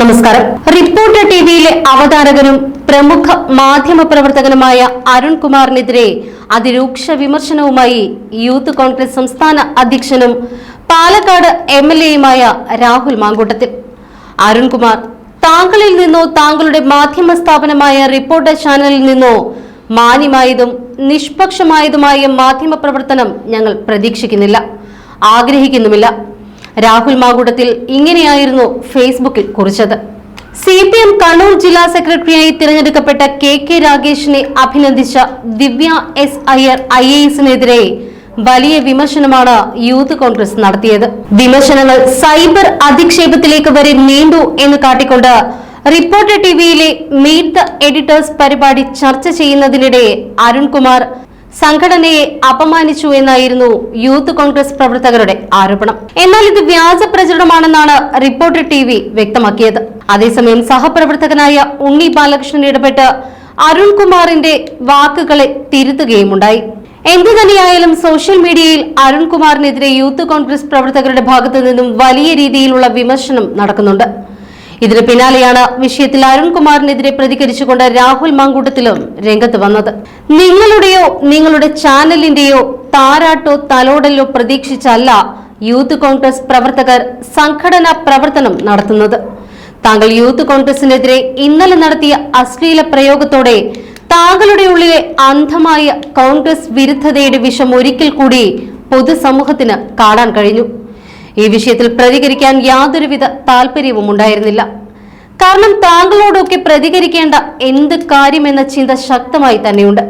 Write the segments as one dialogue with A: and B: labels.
A: നമസ്കാരം. റിപ്പോർട്ടർ ടിവിയിലെ അവതാരകനും പ്രമുഖ മാധ്യമ പ്രവർത്തകനുമായ അരുൺകുമാറിനെതിരെ അതിരൂക്ഷ വിമർശനവുമായി യൂത്ത് കോൺഗ്രസ് സംസ്ഥാന അധ്യക്ഷനും പാലക്കാട് എം എൽ എയുമായ രാഹുൽ മാങ്കൂട്ടത്തിൽ. അരുൺകുമാർ താങ്കളിൽ നിന്നോ താങ്കളുടെ മാധ്യമ സ്ഥാപനമായ റിപ്പോർട്ടർ ചാനലിൽ നിന്നോ മാന്യമായതും നിഷ്പക്ഷമായതുമായ മാധ്യമ പ്രവർത്തനം ഞങ്ങൾ പ്രതീക്ഷിക്കുന്നില്ല. ആഗ്രഹിക്കുന്നുമില്ല. രാഹുൽ മാകുടത്തിൽ ഇങ്ങനെയായിരുന്നു ഫേസ്ബുക്കിൽ കുറിച്ചത്. സി പി എം കണ്ണൂർ ജില്ലാ സെക്രട്ടറിയായി തിരഞ്ഞെടുക്കപ്പെട്ട കെ കെ രാഗേഷിനെ അഭിനന്ദിച്ച Divya S Iyer I A എസിനെതിരെ വലിയ വിമർശനമാണ് യൂത്ത് കോൺഗ്രസ് നടത്തിയത്. വിമർശനങ്ങൾ സൈബർ അധിക്ഷേപത്തിലേക്ക് വരെ നീണ്ടു എന്ന് കാട്ടിക്കൊണ്ട് reporter TV meet the editors പരിപാടി ചർച്ച ചെയ്യുന്നതിനിടെ അരുൺകുമാർ സംഘടനയെ അപമാനിച്ചു എന്നായിരുന്നു യൂത്ത് കോൺഗ്രസ് പ്രവർത്തകരുടെ ആരോപണം. എന്നാൽ ഇത് വ്യാജ പ്രചരണമാണെന്നാണ് റിപ്പോർട്ടർ ടി വി വ്യക്തമാക്കിയത്. അതേസമയം സഹപ്രവർത്തകനായ ഉണ്ണി ബാലകൃഷ്ണൻ ഇടപെട്ട് അരുൺകുമാറിന്റെ വാക്കുകളെ തിരുത്തുകയുമുണ്ടായി. എന്തു തന്നെയായാലും സോഷ്യൽ മീഡിയയിൽ അരുൺകുമാറിനെതിരെ യൂത്ത് കോൺഗ്രസ് പ്രവർത്തകരുടെ ഭാഗത്തു നിന്നും വലിയ രീതിയിലുള്ള വിമർശനം നടക്കുന്നുണ്ട്. ഇതിന് പിന്നാലെയാണ് വിഷയത്തിൽ അരുൺകുമാറിനെതിരെ പ്രതികരിച്ചുകൊണ്ട് രാഹുൽ മാങ്കൂട്ടത്തിലും രംഗത്ത് വന്നത്. നിങ്ങളുടെയോ നിങ്ങളുടെ ചാനലിന്റെയോ താരാട്ടോ തലോടലോ പ്രതീക്ഷിച്ചല്ല യൂത്ത് കോൺഗ്രസ് പ്രവർത്തകർ സംഘടനാ പ്രവർത്തനം നടത്തുന്നത്. താങ്കൾ യൂത്ത് കോൺഗ്രസിനെതിരെ ഇന്നലെ നടത്തിയ അശ്ലീല പ്രയോഗത്തോടെ താങ്കളുടെ ഉള്ളിലെ അന്ധമായ കോൺഗ്രസ് വിരുദ്ധതയുടെ വിഷം ഒരിക്കൽ കൂടി പൊതുസമൂഹത്തിന് കാണാൻ കഴിഞ്ഞു. ഈ വിഷയത്തിൽ പ്രതികരിക്കാൻ യാതൊരുവിധ താല്പര്യവും ഉണ്ടായിരുന്നില്ല. കാരണം താങ്കളോടൊക്കെ പ്രതികരിക്കേണ്ട എന്ത് കാര്യമെന്ന ചിന്ത ശക്തമായി തന്നെയുണ്ട്.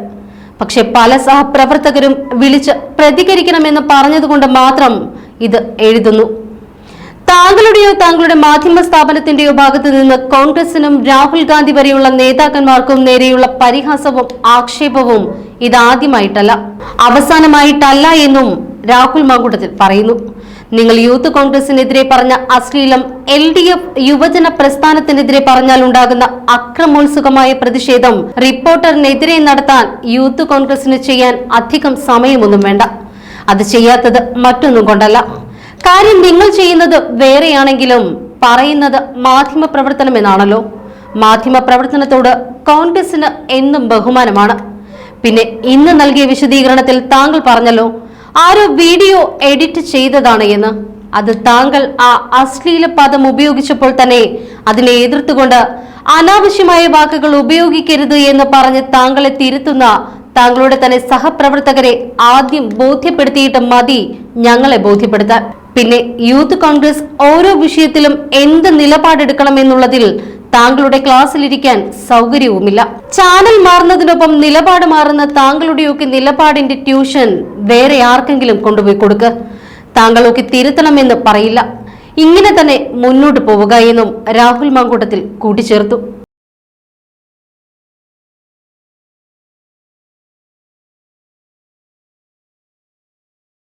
A: പക്ഷെ പല സഹപ്രവർത്തകരും വിളിച്ച് പ്രതികരിക്കണമെന്ന് പറഞ്ഞതുകൊണ്ട് മാത്രം ഇത് എഴുതുന്നു. താങ്കളുടെയോ താങ്കളുടെ മാധ്യമ സ്ഥാപനത്തിന്റെയോ ഭാഗത്തു നിന്ന് കോൺഗ്രസിനും രാഹുൽ ഗാന്ധി വരെയുള്ള നേതാക്കന്മാർക്കും നേരെയുള്ള പരിഹാസവും ആക്ഷേപവും ഇതാദ്യമായിട്ടല്ല അവസാനമായിട്ടല്ല എന്നും രാഹുൽ മാങ്കൂട്ടത്തിൽ പറയുന്നു. നിങ്ങൾ യൂത്ത് കോൺഗ്രസിനെതിരെ പറഞ്ഞ അശ്ലീലം എൽ ഡി എഫ് യുവജന പ്രസ്ഥാനത്തിനെതിരെ പറഞ്ഞാൽ ഉണ്ടാകുന്ന അക്രമോത്സുകമായ പ്രതിഷേധം റിപ്പോർട്ടറിനെതിരെ നടത്താൻ യൂത്ത് കോൺഗ്രസിന് ചെയ്യാൻ അധികം സമയമൊന്നും വേണ്ട. അത് ചെയ്യാത്തത് മറ്റൊന്നും കൊണ്ടല്ല. കാര്യം നിങ്ങൾ ചെയ്യുന്നത് വേറെയാണെങ്കിലും പറയുന്നത് മാധ്യമ പ്രവർത്തനം എന്നാണല്ലോ മാധ്യമ പ്രവർത്തനത്തോട് കോൺഗ്രസിന് എന്നും ബഹുമാനമാണ്. പിന്നെ ഇന്ന് നൽകിയ വിശദീകരണത്തിൽ താങ്കൾ പറഞ്ഞല്ലോ ആരോ വീഡിയോ എഡിറ്റ് ചെയ്തതാണ് എന്ന്. അത് താങ്കൾ ആ അശ്ലീല പദം ഉപയോഗിച്ചപ്പോൾ തന്നെ അതിനെ എതിർത്തുകൊണ്ട് അനാവശ്യമായ വാക്കുകൾ ഉപയോഗിക്കരുത് എന്ന് പറഞ്ഞ് താങ്കളെ തിരുത്തുന്ന താങ്കളുടെ തന്നെ സഹപ്രവർത്തകരെ ആദ്യം ബോധ്യപ്പെടുത്തിയിട്ട് മതി ഞങ്ങളെ ബോധ്യപ്പെടുത്താൻ. പിന്നെ യൂത്ത് കോൺഗ്രസ് ഓരോ വിഷയത്തിലും എന്ത് നിലപാടെടുക്കണമെന്നുള്ളതിൽ താങ്കളുടെ ക്ലാസ്സിലിരിക്കാൻ സൗകര്യവുമില്ല. ചാനൽ മാറുന്നതിനൊപ്പം നിലപാട് മാറുന്ന താങ്കളുടെയൊക്കെ നിലപാടിന്റെ ട്യൂഷൻ വേറെ ആർക്കെങ്കിലും കൊണ്ടുപോയി കൊടുക്ക്. താങ്കളൊക്കെ തിരുത്തണമെന്ന് പറയില്ല. ഇങ്ങനെ തന്നെ മുന്നോട്ട് പോവുക എന്നും രാഹുൽ മാങ്കൂട്ടത്തിൽ കൂട്ടിച്ചേർത്തു.